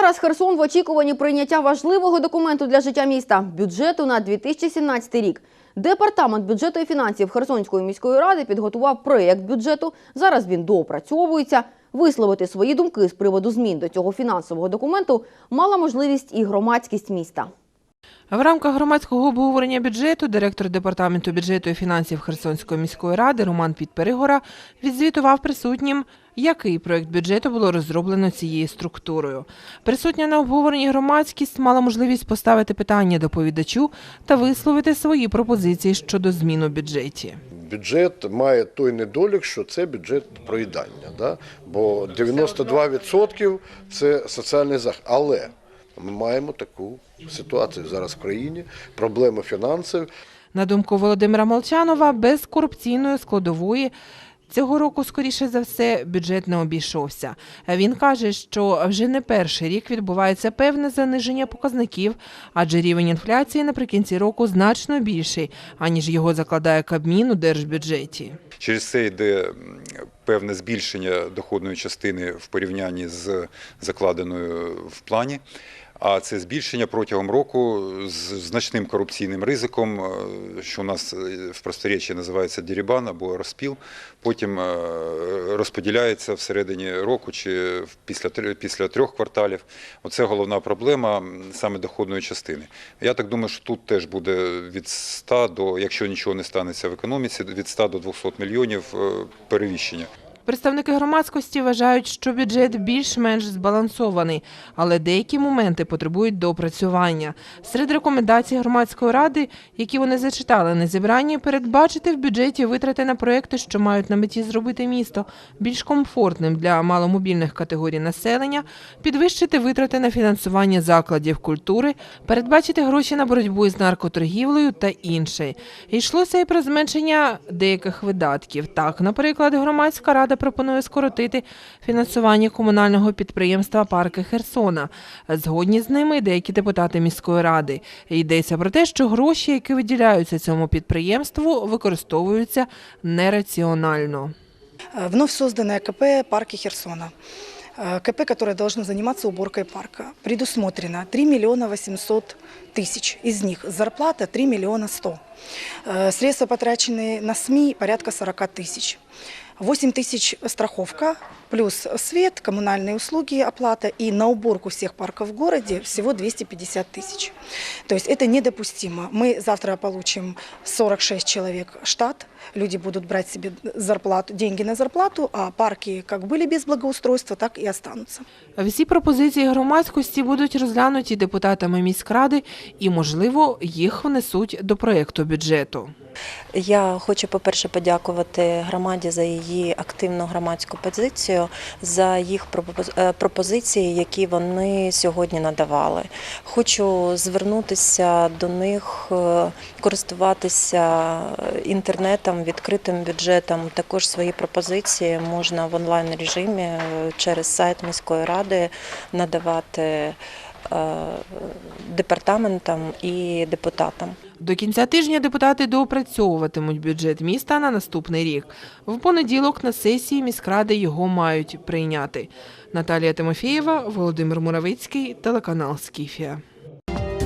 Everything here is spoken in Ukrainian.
зараз Херсон в очікуванні прийняття важливого документу для життя міста бюджету на 2017 рік. Департамент бюджету і фінансів Херсонської міської ради підготував проєкт бюджету. Зараз він доопрацьовується. Висловити свої думки з приводу змін до цього фінансового документу мала можливість і громадськість міста. В рамках громадського обговорення бюджету директор департаменту бюджету і фінансів Херсонської міської ради Роман Підперегора відзвітував присутнім, який проект бюджету було розроблено цією структурою. Присутня на обговоренні громадськість мала можливість поставити питання доповідачу та висловити свої пропозиції щодо змін у бюджеті. Бюджет має той недолік, що це бюджет проїдання, да? бо 92% це соціальний захист. Але ми маємо таку ситуацію зараз в країні, проблеми фінансів. На думку Володимира Молчанова, без корупційної складової цього року, скоріше за все, бюджет не обійшовся. Він каже, що вже не перший рік відбувається певне заниження показників, адже рівень інфляції наприкінці року значно більший, аніж його закладає Кабмін у держбюджеті. Через це йде певне збільшення доходної частини в порівнянні з закладеною в плані. А це збільшення протягом року з значним корупційним ризиком, е, що у нас е, в просторіччі називається дірібан або розпіл. Потім е, розподіляється всередині року чи після після трьох кварталів. Оце головна проблема саме доходної частини. Я так думаю, що тут теж буде від 100 до, якщо нічого не станеться в економіці, від 100 до 200 мільйонів перевіщення. Представники громадськості вважають, що бюджет більш-менш збалансований, але деякі моменти потребують доопрацювання. Серед рекомендацій громадської ради, які вони зачитали на зібранні, передбачити в бюджеті витрати на проекти, що мають на меті зробити місто більш комфортним для маломобільних категорій населення, підвищити витрати на фінансування закладів культури, передбачити гроші на боротьбу із наркоторгівлею та інше. Йшлося і про зменшення деяких видатків. Так, наприклад, громадська рада пропонує скоротити фінансування комунального підприємства Парки Херсона. Згодні з ними й деякі депутати міської ради. Йдеться про те, що гроші, які виділяються цьому підприємству, використовуються нераціонально. Э, Вновь созданное КП «Парки Херсона». Э, КП, которое должно заниматься уборкой парка. Предусмотрено 3 миллиона 800 тысяч. Из них зарплата 3 миллиона 100. Э, Средства, потраченные на СМИ, порядка 40 тысяч. 8 тысяч страховка, плюс свет, коммунальные услуги, оплата и на уборку всех парков в городе всего 250 тысяч. То есть это недопустимо. Мы завтра получим 46 человек штат, люди будут брать себе зарплату, деньги на зарплату, а парки как были без благоустройства, так и останутся. Всі пропозиції громадськості будуть розглянуті депутатами міськради і, можливо, їх внесуть до проєкту бюджету. Я хочу, по-перше, подякувати громаді за її активну громадську позицію, за їх е, пропозиції, які вони сьогодні надавали. Хочу звернутися до них, е, користуватися інтернетом, відкритим бюджетом. Також свої пропозиції можна в онлайн режимі е, через сайт міської ради надавати департаментам і депутатам. До кінця тижня депутати доопрацьовуватимуть бюджет міста на наступний рік. В понеділок на сесії міськради його мають прийняти. Наталія Тимофєєва, Володимир Муравицький, телеканал Скіфія.